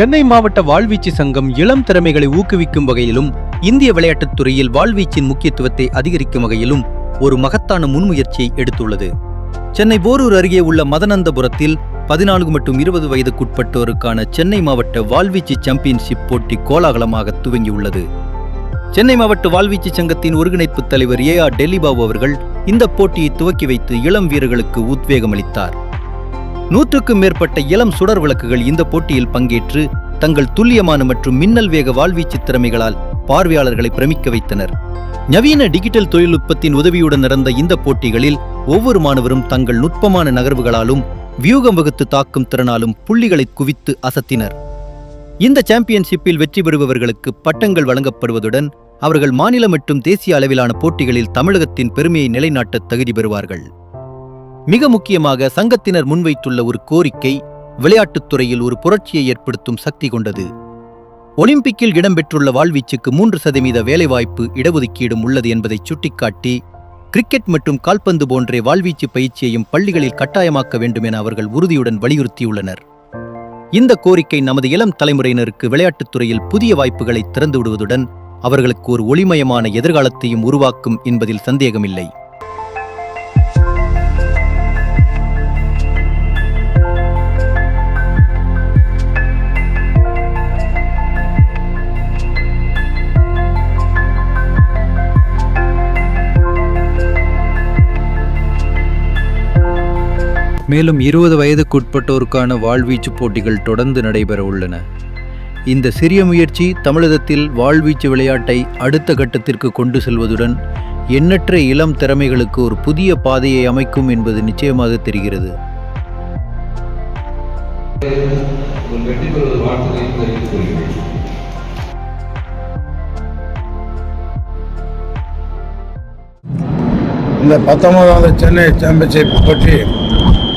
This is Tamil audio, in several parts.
சென்னை மாவட்ட வாழ்வீச்சு சங்கம் இளம் திறமைகளை ஊக்குவிக்கும் வகையிலும் இந்திய விளையாட்டுத் துறையில் வாழ்வீச்சின் முக்கியத்துவத்தை அதிகரிக்கும் வகையிலும் ஒரு மகத்தான முன்முயற்சியை எடுத்துள்ளது. சென்னை போரூர் அருகே உள்ள மதனந்தபுரத்தில் பதினான்கு மற்றும் இருபது வயதுக்குட்பட்டோருக்கான சென்னை மாவட்ட வாழ்வீச்சு சாம்பியன்ஷிப் போட்டி கோலாகலமாக துவங்கியுள்ளது. சென்னை மாவட்ட வாழ்வீச்சு சங்கத்தின் ஒருங்கிணைப்பு தலைவர் ஏ ஆர் டெல்லிபாபு அவர்கள் இந்த போட்டியை துவக்கி வைத்து இளம் வீரர்களுக்கு உத்வேகம் அளித்தார் நூற்றுக்கும் மேற்பட்ட இளம் சுடர் விளக்குகள் இந்த போட்டியில் பங்கேற்று தங்கள் துல்லியமான மற்றும் மின்னல் வேக வாழ்வீச்சு திறமைகளால் பார்வையாளர்களை பிரமிக்க வைத்தனர். நவீன டிஜிட்டல் தொழில்நுட்பத்தின் உதவியுடன் நடந்த இந்த போட்டிகளில் ஒவ்வொரு மாணவரும் தங்கள் நுட்பமான நகர்வுகளாலும் வியூகம் வகுத்து தாக்கும் திறனாலும் புள்ளிகளை குவித்து அசத்தினர். இந்த சாம்பியன்ஷிப்பில் வெற்றி பெறுபவர்களுக்கு பட்டங்கள் வழங்கப்படுவதுடன் அவர்கள் மாநில மற்றும் தேசிய அளவிலான போட்டிகளில் தமிழகத்தின் பெருமையை நிலைநாட்ட தகுதி பெறுவார்கள். மிக முக்கியமாக சங்கத்தினர் முன்வைத்துள்ள ஒரு கோரிக்கை விளையாட்டுத் துறையில் ஒரு புரட்சியை ஏற்படுத்தும் சக்தி கொண்டது. ஒலிம்பிக்கில் இடம்பெற்றுள்ள வாழ்வீச்சுக்கு மூன்று சதவீத வேலைவாய்ப்பு இடஒதுக்கீடும் உள்ளது என்பதை சுட்டிக்காட்டி கிரிக்கெட் மற்றும் கால்பந்து போன்றே வாழ்வீச்சு பயிற்சியையும் பள்ளிகளில் கட்டாயமாக்க வேண்டும் என அவர்கள் உறுதியுடன் வலியுறுத்தியுள்ளனர். இந்த கோரிக்கை நமது இளம் தலைமுறையினருக்கு விளையாட்டுத்துறையில் புதிய வாய்ப்புகளை திறந்துவிடுவதுடன் அவர்களுக்கு ஒரு ஒளிமயமான எதிர்காலத்தையும் உருவாக்கும் என்பதில் சந்தேகமில்லை. மேலும் இருபது வயதுக்குட்பட்டோருக்கான வாழ்வீச்சு போட்டிகள் தொடர்ந்து நடைபெற உள்ளன. இந்த சிறிய முயற்சி தமிழகத்தில் வாழ்வீச்சு விளையாட்டை அடுத்த கட்டத்திற்கு கொண்டு செல்வதுடன் எண்ணற்ற இளம் திறமைகளுக்கு ஒரு புதிய பாதையை அமைக்கும் என்பது நிச்சயமாக தெரிகிறது. இந்த பத்தொன்பதாவது சென்னை சாம்பியன்ஷிப் போட்டி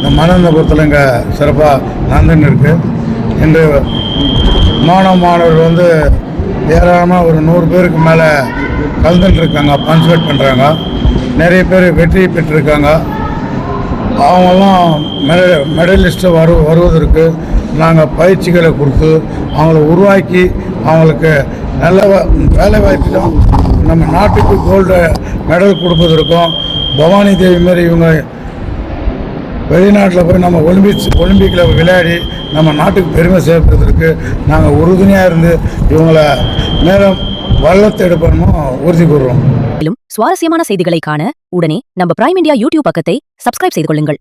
இந்த மனந்தபுரத்தில் இங்கே சிறப்பாக நடந்துன்னு இருக்குது இன்று மாணவ மாணவர்கள் வந்து ஏராளமாக ஒரு நூறு பேருக்கு மேலே கலந்துட்டுருக்காங்க பார்ட்டிசிபேட் பண்ணுறாங்க நிறைய பேர் வெற்றி பெற்றிருக்காங்க. அவங்கெல்லாம் மெட மெடலிஸ்ட்டு வரு வருவதற்கு நாங்கள் பயிற்சிகளை கொடுத்து அவங்கள உருவாக்கி அவங்களுக்கு நல்ல வேலை வாய்ப்பிலும் நம்ம நாட்டுக்கு கோல்டு மெடல் கொடுப்பதற்கும் பவானி தேவி மாதிரி இவங்க வெளிநாட்டில் போய் நம்ம ஒலிம்பிக்ஸ் ஒலிம்பிக்கில் விளையாடி நம்ம நாட்டுக்கு பெருமை சேர்ப்பதற்கு நாங்கள் உறுதுணையாக இருந்து இவங்களை மேலும் வல்லத்தை எடுப்பணும் உறுதி கூறுறோம். மேலும் சுவாரஸ்யமான செய்திகளை காண உடனே நம்ம பிரைம் இந்தியா யூடியூப் பக்கத்தை சப்ஸ்கிரைப் செய்து கொள்ளுங்கள்.